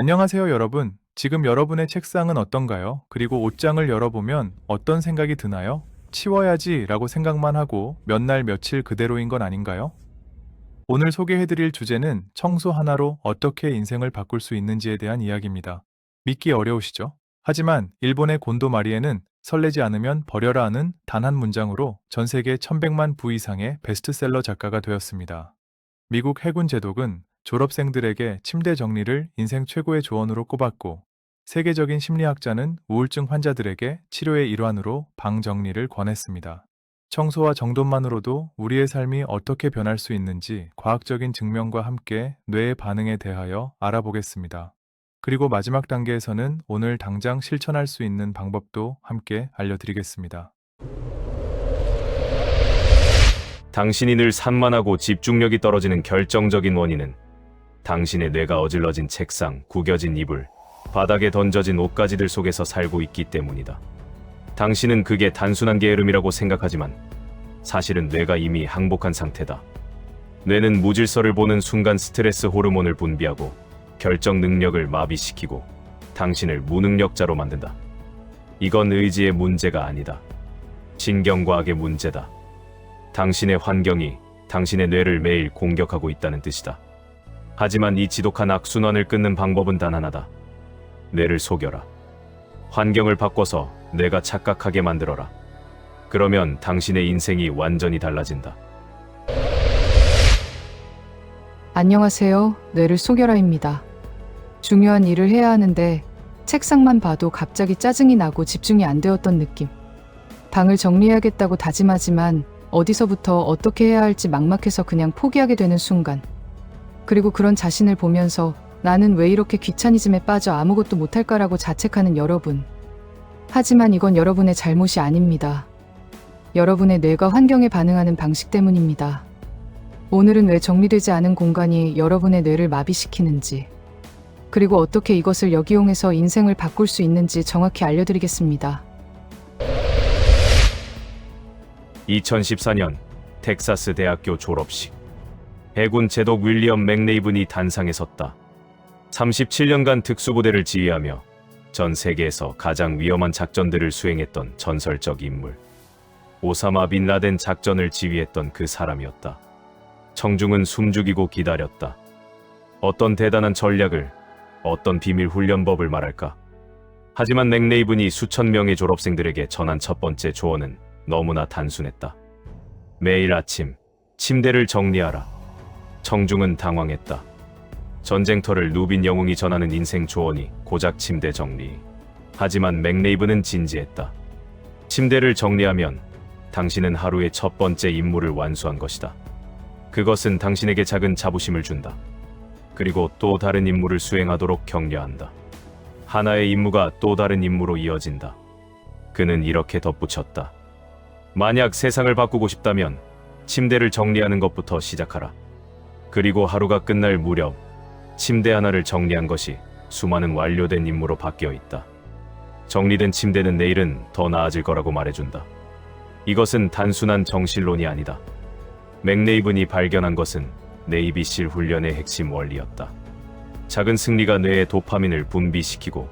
안녕하세요, 여러분. 지금 여러분의 책상은 어떤가요? 그리고 옷장을 열어보면 어떤 생각이 드나요? 치워야지 라고 생각만 하고 몇 날 며칠 그대로인 건 아닌가요? 오늘 소개해드릴 주제는 청소 하나로 어떻게 인생을 바꿀 수 있는지에 대한 이야기입니다. 믿기 어려우시죠? 하지만 일본의 곤도 마리에는 설레지 않으면 버려라 하는 단 한 문장으로 전 세계 1100만 부 이상의 베스트셀러 작가가 되었습니다. 미국 해군 제독은 졸업생들에게 침대 정리를 인생 최고의 조언으로 꼽았고, 세계적인 심리학자는 우울증 환자들에게 치료의 일환으로 방 정리를 권했습니다. 청소와 정돈만으로도 우리의 삶이 어떻게 변할 수 있는지 과학적인 증명과 함께 뇌의 반응에 대하여 알아보겠습니다. 그리고 마지막 단계에서는 오늘 당장 실천할 수 있는 방법도 함께 알려드리겠습니다. 당신이 늘 산만하고 집중력이 떨어지는 결정적인 원인은 당신의 뇌가 어질러진 책상, 구겨진 이불, 바닥에 던져진 옷가지들 속에서 살고 있기 때문이다. 당신은 그게 단순한 게으름이라고 생각하지만 사실은 뇌가 이미 항복한 상태다. 뇌는 무질서를 보는 순간 스트레스 호르몬을 분비하고 결정 능력을 마비시키고 당신을 무능력자로 만든다. 이건 의지의 문제가 아니다. 신경과학의 문제다. 당신의 환경이 당신의 뇌를 매일 공격하고 있다는 뜻이다. 하지만 이 지독한 악순환을 끊는 방법은 단 하나다. 뇌를 속여라. 환경을 바꿔서 뇌가 착각하게 만들어라. 그러면 당신의 인생이 완전히 달라진다. 안녕하세요. 뇌를 속여라입니다. 중요한 일을 해야 하는데 책상만 봐도 갑자기 짜증이 나고 집중이 안 되었던 느낌. 방을 정리해야겠다고 다짐하지만 어디서부터 어떻게 해야 할지 막막해서 그냥 포기하게 되는 순간. 그리고 그런 자신을 보면서 나는 왜 이렇게 귀차니즘에 빠져 아무것도 못할까라고 자책하는 여러분. 하지만 이건 여러분의 잘못이 아닙니다. 여러분의 뇌가 환경에 반응하는 방식 때문입니다. 오늘은 왜 정리되지 않은 공간이 여러분의 뇌를 마비시키는지, 그리고 어떻게 이것을 역이용해서 인생을 바꿀 수 있는지 정확히 알려드리겠습니다. 2014년 텍사스 대학교 졸업식. 해군 제독 윌리엄 맥네이븐이 단상에 섰다. 37년간 특수부대를 지휘하며 전 세계에서 가장 위험한 작전들을 수행했던 전설적 인물. 오사마 빈 라덴 작전을 지휘했던 그 사람이었다. 청중은 숨죽이고 기다렸다. 어떤 대단한 전략을, 어떤 비밀 훈련법을 말할까? 하지만 맥네이븐이 수천 명의 졸업생들에게 전한 첫 번째 조언은 너무나 단순했다. 매일 아침 침대를 정리하라. 청중은 당황했다. 전쟁터를 누빈 영웅이 전하는 인생 조언이 고작 침대 정리. 하지만 맥네이브는 진지했다. 침대를 정리하면 당신은 하루의 첫 번째 임무를 완수한 것이다. 그것은 당신에게 작은 자부심을 준다. 그리고 또 다른 임무를 수행하도록 격려한다. 하나의 임무가 또 다른 임무로 이어진다. 그는 이렇게 덧붙였다. 만약 세상을 바꾸고 싶다면 침대를 정리하는 것부터 시작하라. 그리고 하루가 끝날 무렵 침대 하나를 정리한 것이 수많은 완료된 임무로 바뀌어 있다. 정리된 침대는 내일은 더 나아질 거라고 말해준다. 이것은 단순한 정신론이 아니다. 맥네이븐이 발견한 것은 네이비실 훈련의 핵심 원리였다. 작은 승리가 뇌의 도파민을 분비시키고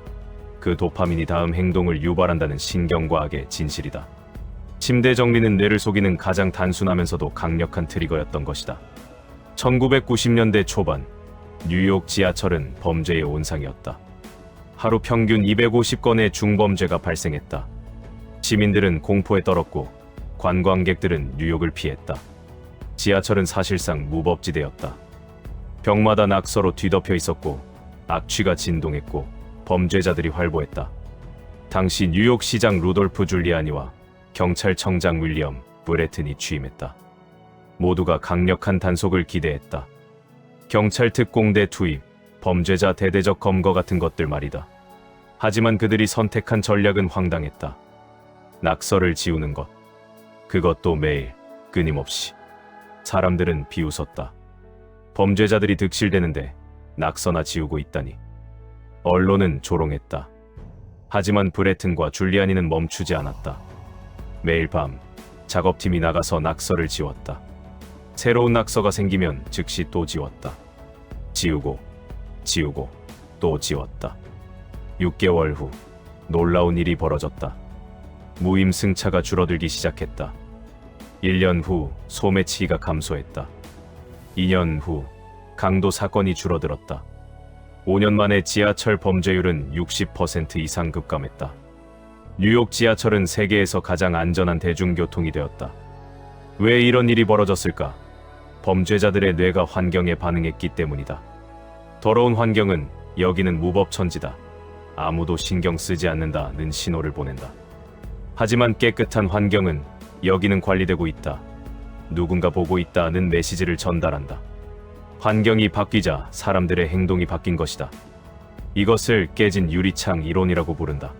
그 도파민이 다음 행동을 유발한다는 신경과학의 진실이다. 침대 정리는 뇌를 속이는 가장 단순하면서도 강력한 트리거였던 것이다. 1990년대 초반 뉴욕 지하철은 범죄의 온상이었다. 하루 평균 250건의 중범죄가 발생했다. 시민들은 공포에 떨었고 관광객들은 뉴욕을 피했다. 지하철은 사실상 무법지대였다. 벽마다 낙서로 뒤덮여 있었고 악취가 진동했고 범죄자들이 활보했다. 당시 뉴욕 시장 루돌프 줄리아니와 경찰청장 윌리엄 브레튼이 취임했다. 모두가 강력한 단속을 기대했다. 경찰 특공대 투입, 범죄자 대대적 검거 같은 것들 말이다. 하지만 그들이 선택한 전략은 황당했다. 낙서를 지우는 것. 그것도 매일, 끊임없이. 사람들은 비웃었다. 범죄자들이 득실되는데 낙서나 지우고 있다니. 언론은 조롱했다. 하지만 브레튼과 줄리아니는 멈추지 않았다. 매일 밤 작업팀이 나가서 낙서를 지웠다. 새로운 낙서가 생기면 즉시 또 지웠다. 지우고, 지우고, 또 지웠다. 6개월 후 놀라운 일이 벌어졌다. 무임 승차가 줄어들기 시작했다. 1년 후 소매치기가 감소했다. 2년 후 강도 사건이 줄어들었다. 5년 만에 지하철 범죄율은 60% 이상 급감했다. 뉴욕 지하철은 세계에서 가장 안전한 대중교통이 되었다. 왜 이런 일이 벌어졌을까? 범죄자들의 뇌가 환경에 반응했기 때문이다. 더러운 환경은 여기는 무법천지다. 아무도 신경 쓰지 않는다는 신호를 보낸다. 하지만 깨끗한 환경은 여기는 관리되고 있다. 누군가 보고 있다는 메시지를 전달한다. 환경이 바뀌자 사람들의 행동이 바뀐 것이다. 이것을 깨진 유리창 이론이라고 부른다.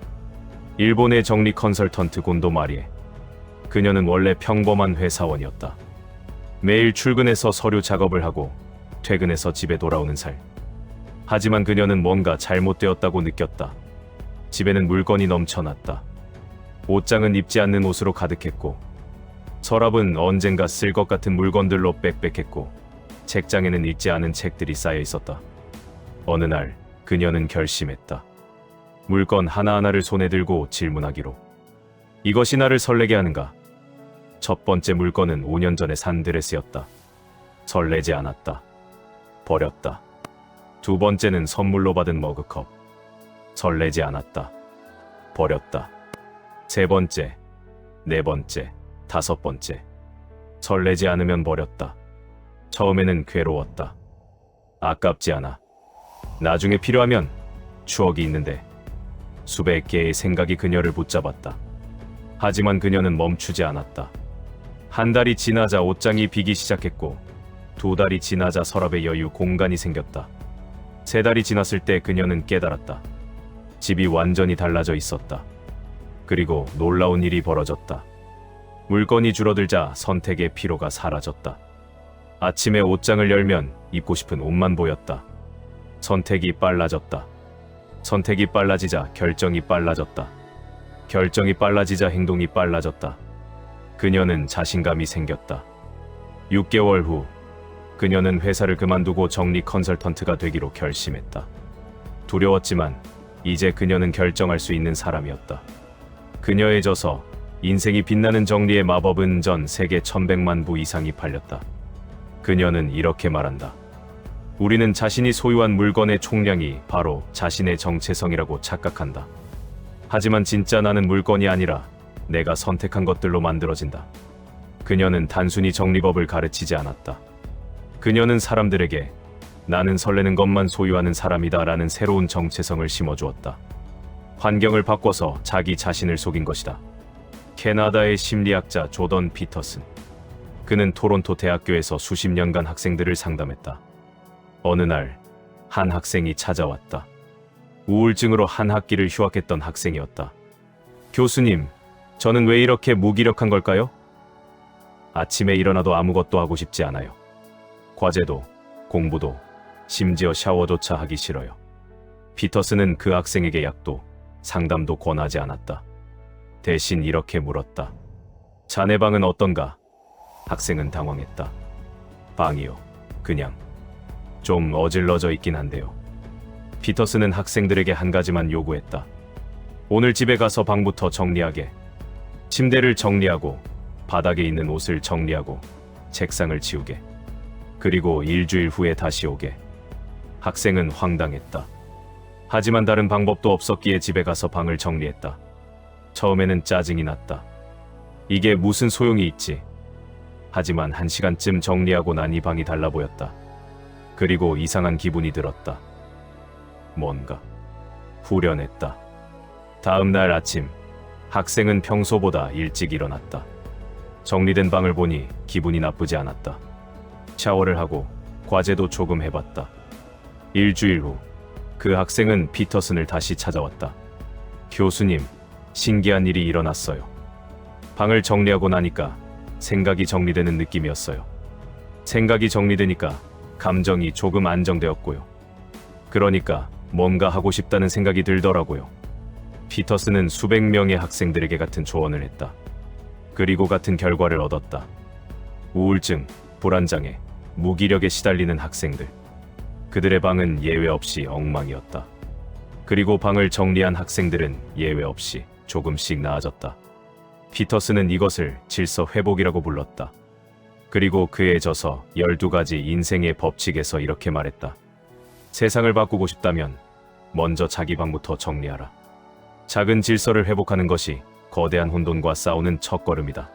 일본의 정리 컨설턴트 곤도 마리에. 그녀는 원래 평범한 회사원이었다. 매일 출근해서 서류 작업을 하고 퇴근해서 집에 돌아오는 살. 하지만 그녀는 뭔가 잘못되었다고 느꼈다. 집에는 물건이 넘쳐났다. 옷장은 입지 않는 옷으로 가득했고, 서랍은 언젠가 쓸 것 같은 물건들로 빽빽했고, 책장에는 읽지 않은 책들이 쌓여 있었다. 어느 날 그녀는 결심했다. 물건 하나하나를 손에 들고 질문하기로. 이것이 나를 설레게 하는가? 첫 번째 물건은 5년 전에 산 드레스였다. 설레지 않았다. 버렸다. 두 번째는 선물로 받은 머그컵. 설레지 않았다. 버렸다. 세 번째, 네 번째, 다섯 번째. 설레지 않으면 버렸다. 처음에는 괴로웠다. 아깝지 않아. 나중에 필요하면 추억이 있는데 수백 개의 생각이 그녀를 붙잡았다. 하지만 그녀는 멈추지 않았다. 한 달이 지나자 옷장이 비기 시작했고 두 달이 지나자 서랍에 여유 공간이 생겼다. 세 달이 지났을 때 그녀는 깨달았다. 집이 완전히 달라져 있었다. 그리고 놀라운 일이 벌어졌다. 물건이 줄어들자 선택의 피로가 사라졌다. 아침에 옷장을 열면 입고 싶은 옷만 보였다. 선택이 빨라졌다. 선택이 빨라지자 결정이 빨라졌다. 결정이 빨라지자 행동이 빨라졌다. 그녀는 자신감이 생겼다. 6개월 후, 그녀는 회사를 그만두고 정리 컨설턴트가 되기로 결심했다. 두려웠지만, 이제 그녀는 결정할 수 있는 사람이었다. 그녀에 져서 인생이 빛나는 정리의 마법은 전 세계 1100만 부 이상이 팔렸다. 그녀는 이렇게 말한다. 우리는 자신이 소유한 물건의 총량이 바로 자신의 정체성이라고 착각한다. 하지만 진짜 나는 물건이 아니라 내가 선택한 것들로 만들어진다. 그녀는 단순히 정리법을 가르치지 않았다. 그녀는 사람들에게 나는 설레는 것만 소유하는 사람이다 라는 새로운 정체성을 심어주었다. 환경을 바꿔서 자기 자신을 속인 것이다. 캐나다의 심리학자 조던 피터슨. 그는 토론토 대학교에서 수십 년간 학생들을 상담했다. 어느 날, 한 학생이 찾아왔다. 우울증으로 한 학기를 휴학했던 학생이었다. 교수님, 저는 왜 이렇게 무기력한 걸까요? 아침에 일어나도 아무것도 하고 싶지 않아요. 과제도, 공부도, 심지어 샤워조차 하기 싫어요. 피터스는 그 학생에게 약도, 상담도 권하지 않았다. 대신 이렇게 물었다. 자네 방은 어떤가? 학생은 당황했다. 방이요. 그냥. 좀 어질러져 있긴 한데요. 피터스는 학생들에게 한 가지만 요구했다. 오늘 집에 가서 방부터 정리하게. 침대를 정리하고, 바닥에 있는 옷을 정리하고, 책상을 치우게. 그리고 일주일 후에 다시 오게. 학생은 황당했다. 하지만 다른 방법도 없었기에 집에 가서 방을 정리했다. 처음에는 짜증이 났다. 이게 무슨 소용이 있지? 하지만 한 시간쯤 정리하고 난 이 방이 달라 보였다. 그리고 이상한 기분이 들었다. 뭔가 후련했다. 다음 날 아침, 학생은 평소보다 일찍 일어났다. 정리된 방을 보니 기분이 나쁘지 않았다. 샤워를 하고 과제도 조금 해봤다. 일주일 후, 그 학생은 피터슨을 다시 찾아왔다. 교수님, 신기한 일이 일어났어요. 방을 정리하고 나니까 생각이 정리되는 느낌이었어요. 생각이 정리되니까 감정이 조금 안정되었고요. 그러니까 뭔가 하고 싶다는 생각이 들더라고요. 피터스는 수백 명의 학생들에게 같은 조언을 했다. 그리고 같은 결과를 얻었다. 우울증, 불안장애, 무기력에 시달리는 학생들. 그들의 방은 예외 없이 엉망이었다. 그리고 방을 정리한 학생들은 예외 없이 조금씩 나아졌다. 피터스는 이것을 질서 회복이라고 불렀다. 그리고 그에 져서 12가지 인생의 법칙에서 이렇게 말했다. 세상을 바꾸고 싶다면 먼저 자기 방부터 정리하라. 작은 질서를 회복하는 것이 거대한 혼돈과 싸우는 첫걸음이다.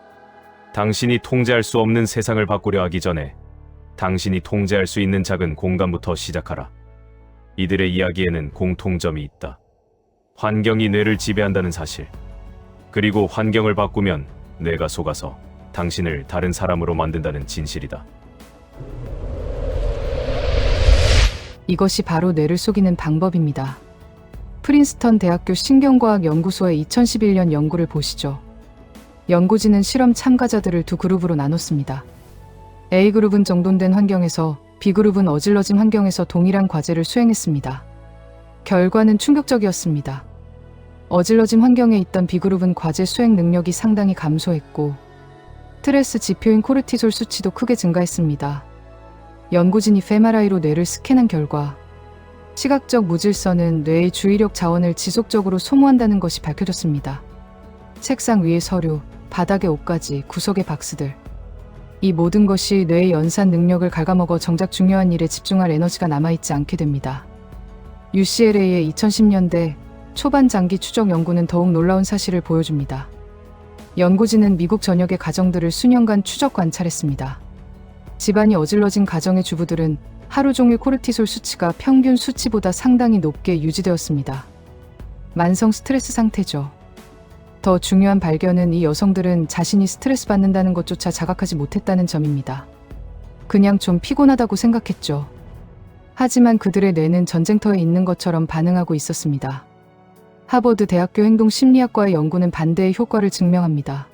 당신이 통제할 수 없는 세상을 바꾸려 하기 전에 당신이 통제할 수 있는 작은 공간부터 시작하라. 이들의 이야기에는 공통점이 있다. 환경이 뇌를 지배한다는 사실. 그리고 환경을 바꾸면 뇌가 속아서 당신을 다른 사람으로 만든다는 진실이다. 이것이 바로 뇌를 속이는 방법입니다. 프린스턴 대학교 신경과학 연구소의 2011년 연구를 보시죠. 연구진은 실험 참가자들을 두 그룹으로 나눴습니다. A그룹은 정돈된 환경에서 B그룹은 어질러진 환경에서 동일한 과제를 수행했습니다. 결과는 충격적이었습니다. 어질러진 환경에 있던 B그룹은 과제 수행 능력이 상당히 감소했고 스트레스 지표인 코르티솔 수치도 크게 증가했습니다. 연구진이 페마라이로 뇌를 스캔한 결과 시각적 무질서는 뇌의 주의력 자원을 지속적으로 소모한다는 것이 밝혀졌습니다. 책상 위의 서류, 바닥의 옷가지, 구석의 박스들. 이 모든 것이 뇌의 연산 능력을 갉아먹어 정작 중요한 일에 집중할 에너지가 남아있지 않게 됩니다. UCLA의 2010년대 초반 장기 추적 연구는 더욱 놀라운 사실을 보여줍니다. 연구진은 미국 전역의 가정들을 수년간 추적 관찰했습니다. 집안이 어질러진 가정의 주부들은 하루 종일 코르티솔 수치가 평균 수치보다 상당히 높게 유지되었습니다. 만성 스트레스 상태죠. 더 중요한 발견은 이 여성들은 자신이 스트레스 받는다는 것조차 자각하지 못했다는 점입니다. 그냥 좀 피곤하다고 생각했죠. 하지만 그들의 뇌는 전쟁터에 있는 것처럼 반응하고 있었습니다. 하버드 대학교 행동심리학과의 연구는 반대의 효과를 증명합니다.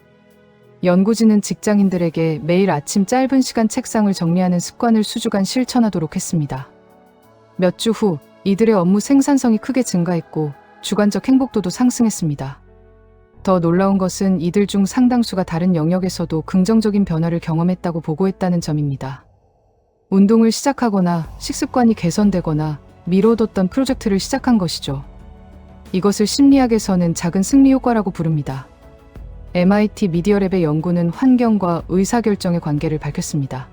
연구진은 직장인들에게 매일 아침 짧은 시간 책상을 정리하는 습관을 수주간 실천하도록 했습니다. 몇 주 후 이들의 업무 생산성이 크게 증가했고 주관적 행복도도 상승했습니다. 더 놀라운 것은 이들 중 상당수가 다른 영역에서도 긍정적인 변화를 경험했다고 보고했다는 점입니다. 운동을 시작하거나 식습관이 개선되거나 미뤄뒀던 프로젝트를 시작한 것이죠. 이것을 심리학에서는 작은 승리 효과라고 부릅니다. MIT 미디어랩의 연구는 환경과 의사결정의 관계를 밝혔습니다.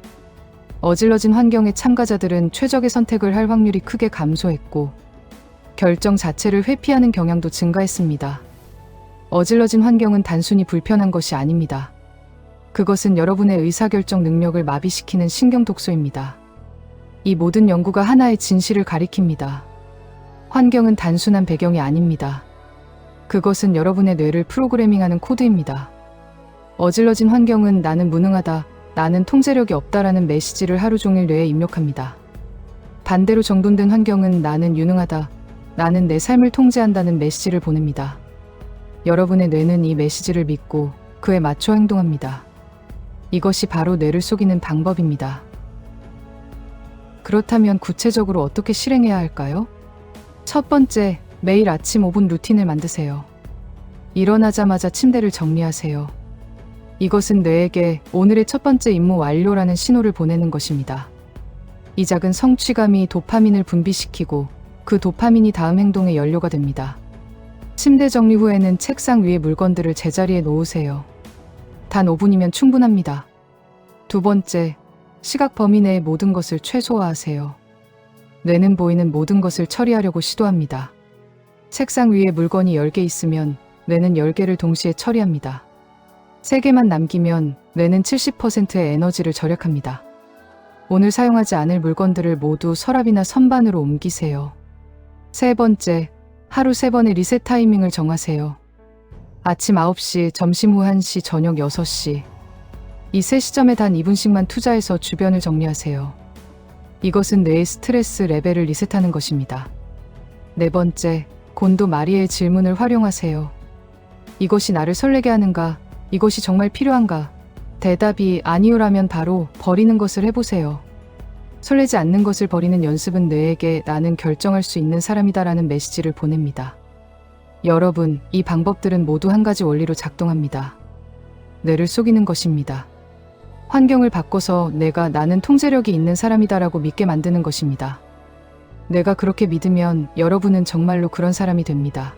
어질러진 환경의 참가자들은 최적의 선택을 할 확률이 크게 감소했고, 결정 자체를 회피하는 경향도 증가했습니다. 어질러진 환경은 단순히 불편한 것이 아닙니다. 그것은 여러분의 의사결정 능력을 마비시키는 신경 독소입니다. 이 모든 연구가 하나의 진실을 가리킵니다. 환경은 단순한 배경이 아닙니다. 그것은 여러분의 뇌를 프로그래밍하는 코드입니다. 어질러진 환경은 나는 무능하다, 나는 통제력이 없다라는 메시지를 하루 종일 뇌에 입력합니다. 반대로 정돈된 환경은 나는 유능하다, 나는 내 삶을 통제한다는 메시지를 보냅니다. 여러분의 뇌는 이 메시지를 믿고 그에 맞춰 행동합니다. 이것이 바로 뇌를 속이는 방법입니다. 그렇다면 구체적으로 어떻게 실행해야 할까요? 첫 번째, 매일 아침 5분 루틴을 만드세요. 일어나자마자 침대를 정리하세요. 이것은 뇌에게 오늘의 첫 번째 임무 완료라는 신호를 보내는 것입니다. 이 작은 성취감이 도파민을 분비시키고 그 도파민이 다음 행동의 연료가 됩니다. 침대 정리 후에는 책상 위에 물건들을 제자리에 놓으세요. 단 5분이면 충분합니다. 두 번째, 시각 범위 내의 모든 것을 최소화하세요. 뇌는 보이는 모든 것을 처리하려고 시도합니다. 책상 위에 물건이 10개 있으면 뇌는 10개를 동시에 처리합니다. 3개만 남기면 뇌는 70%의 에너지를 절약합니다. 오늘 사용하지 않을 물건들을 모두 서랍이나 선반으로 옮기세요. 세 번째, 하루 3번의 리셋 타이밍을 정하세요. 아침 9시, 점심 후 1시, 저녁 6시. 이 세 시점에 단 2분씩만 투자해서 주변을 정리하세요. 이것은 뇌의 스트레스 레벨을 리셋하는 것입니다. 네 번째, 곤도 마리의 질문을 활용하세요. 이것이 나를 설레게 하는가? 이것이 정말 필요한가? 대답이 아니오라면 바로 버리는 것을 해보세요. 설레지 않는 것을 버리는 연습은 뇌에게 나는 결정할 수 있는 사람이다라는 메시지를 보냅니다. 여러분, 이 방법들은 모두 한 가지 원리로 작동합니다. 뇌를 속이는 것입니다. 환경을 바꿔서 내가 나는 통제력이 있는 사람이다라고 믿게 만드는 것입니다. 내가 그렇게 믿으면 여러분은 정말로 그런 사람이 됩니다.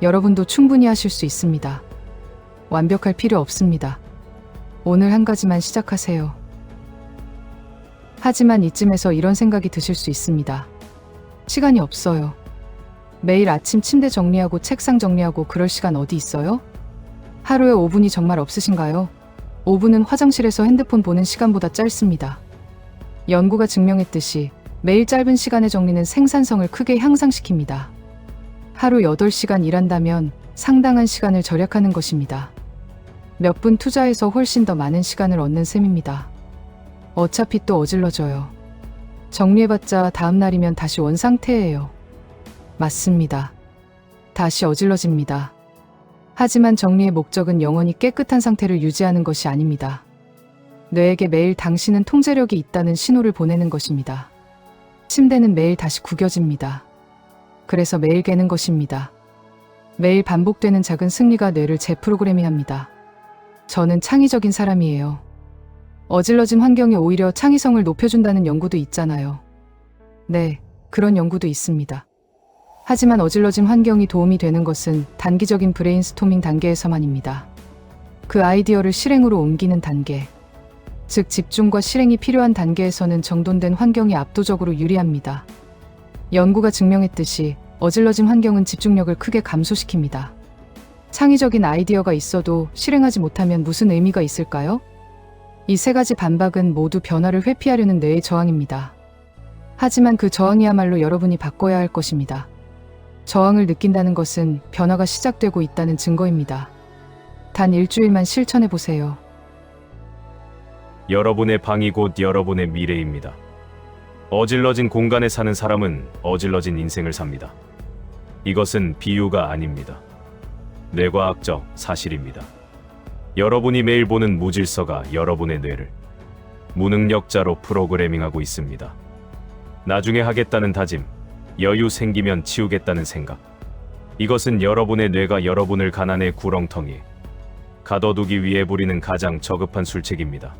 여러분도 충분히 하실 수 있습니다. 완벽할 필요 없습니다. 오늘 한 가지만 시작하세요. 하지만 이쯤에서 이런 생각이 드실 수 있습니다. 시간이 없어요. 매일 아침 침대 정리하고 책상 정리하고 그럴 시간 어디 있어요? 하루에 5분이 정말 없으신가요? 5분은 화장실에서 핸드폰 보는 시간보다 짧습니다. 연구가 증명했듯이 매일 짧은 시간의 정리는 생산성을 크게 향상시킵니다. 하루 8시간 일한다면 상당한 시간을 절약하는 것입니다. 몇 분 투자해서 훨씬 더 많은 시간을 얻는 셈입니다. 어차피 또 어질러져요. 정리해봤자 다음 날이면 다시 원 상태예요. 맞습니다. 다시 어질러집니다. 하지만 정리의 목적은 영원히 깨끗한 상태를 유지하는 것이 아닙니다. 뇌에게 매일 당신은 통제력이 있다는 신호를 보내는 것입니다. 침대는 매일 다시 구겨집니다. 그래서 매일 깨는 것입니다. 매일 반복되는 작은 승리가 뇌를 재프로그래밍 합니다. 저는 창의적인 사람이에요. 어질러진 환경이 오히려 창의성을 높여준다는 연구도 있잖아요. 네, 그런 연구도 있습니다. 하지만 어질러진 환경이 도움이 되는 것은 단기적인 브레인스토밍 단계에서만입니다. 그 아이디어를 실행으로 옮기는 단계, 즉 집중과 실행이 필요한 단계에서는 정돈된 환경이 압도적으로 유리합니다. 연구가 증명했듯이 어질러진 환경은 집중력을 크게 감소시킵니다. 창의적인 아이디어가 있어도 실행하지 못하면 무슨 의미가 있을까요? 이 세 가지 반박은 모두 변화를 회피하려는 뇌의 저항입니다. 하지만 그 저항이야말로 여러분이 바꿔야 할 것입니다. 저항을 느낀다는 것은 변화가 시작되고 있다는 증거입니다. 단 일주일만 실천해 보세요. 여러분의 방이 곧 여러분의 미래입니다. 어질러진 공간에 사는 사람은 어질러진 인생을 삽니다. 이것은 비유가 아닙니다. 뇌과학적 사실입니다. 여러분이 매일 보는 무질서가 여러분의 뇌를 무능력자로 프로그래밍하고 있습니다. 나중에 하겠다는 다짐, 여유 생기면 치우겠다는 생각. 이것은 여러분의 뇌가 여러분을 가난의 구렁텅이에 가둬두기 위해 부리는 가장 저급한 술책입니다.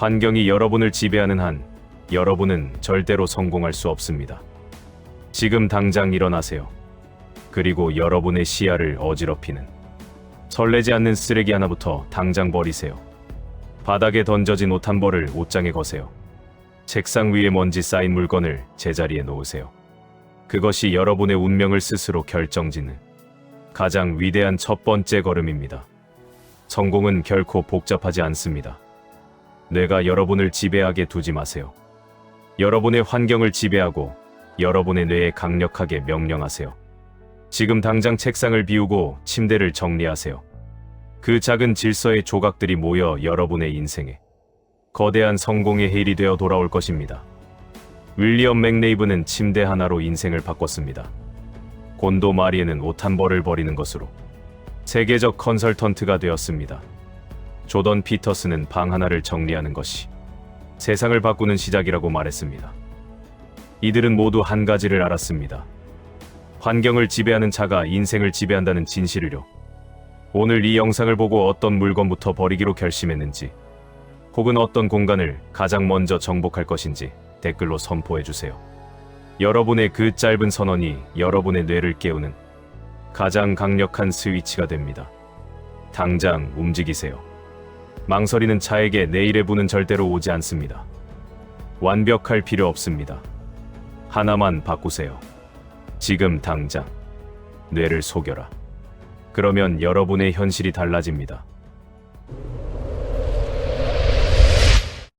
환경이 여러분을 지배하는 한 여러분은 절대로 성공할 수 없습니다. 지금 당장 일어나세요. 그리고 여러분의 시야를 어지럽히는 설레지 않는 쓰레기 하나부터 당장 버리세요. 바닥에 던져진 옷 한 벌을 옷장에 거세요. 책상 위에 먼지 쌓인 물건을 제자리에 놓으세요. 그것이 여러분의 운명을 스스로 결정짓는 가장 위대한 첫 번째 걸음입니다. 성공은 결코 복잡하지 않습니다. 뇌가 여러분을 지배하게 두지 마세요. 여러분의 환경을 지배하고 여러분의 뇌에 강력하게 명령하세요. 지금 당장 책상을 비우고 침대를 정리하세요. 그 작은 질서의 조각들이 모여 여러분의 인생에 거대한 성공의 해일이 되어 돌아올 것입니다. 윌리엄 맥네이브는 침대 하나로 인생을 바꿨습니다. 곤도 마리에는 옷 한 벌을 버리는 것으로 세계적 컨설턴트가 되었습니다. 조던 피터스는 방 하나를 정리하는 것이 세상을 바꾸는 시작이라고 말했습니다. 이들은 모두 한 가지를 알았습니다. 환경을 지배하는 자가 인생을 지배한다는 진실을요. 오늘 이 영상을 보고 어떤 물건부터 버리기로 결심했는지, 혹은 어떤 공간을 가장 먼저 정복할 것인지 댓글로 선포해 주세요. 여러분의 그 짧은 선언이 여러분의 뇌를 깨우는 가장 강력한 스위치가 됩니다. 당장 움직이세요. 망설이는 차에게 내일의 분은 절대로 오지 않습니다. 완벽할 필요 없습니다. 하나만 바꾸세요. 지금 당장 뇌를 속여라. 그러면 여러분의 현실이 달라집니다.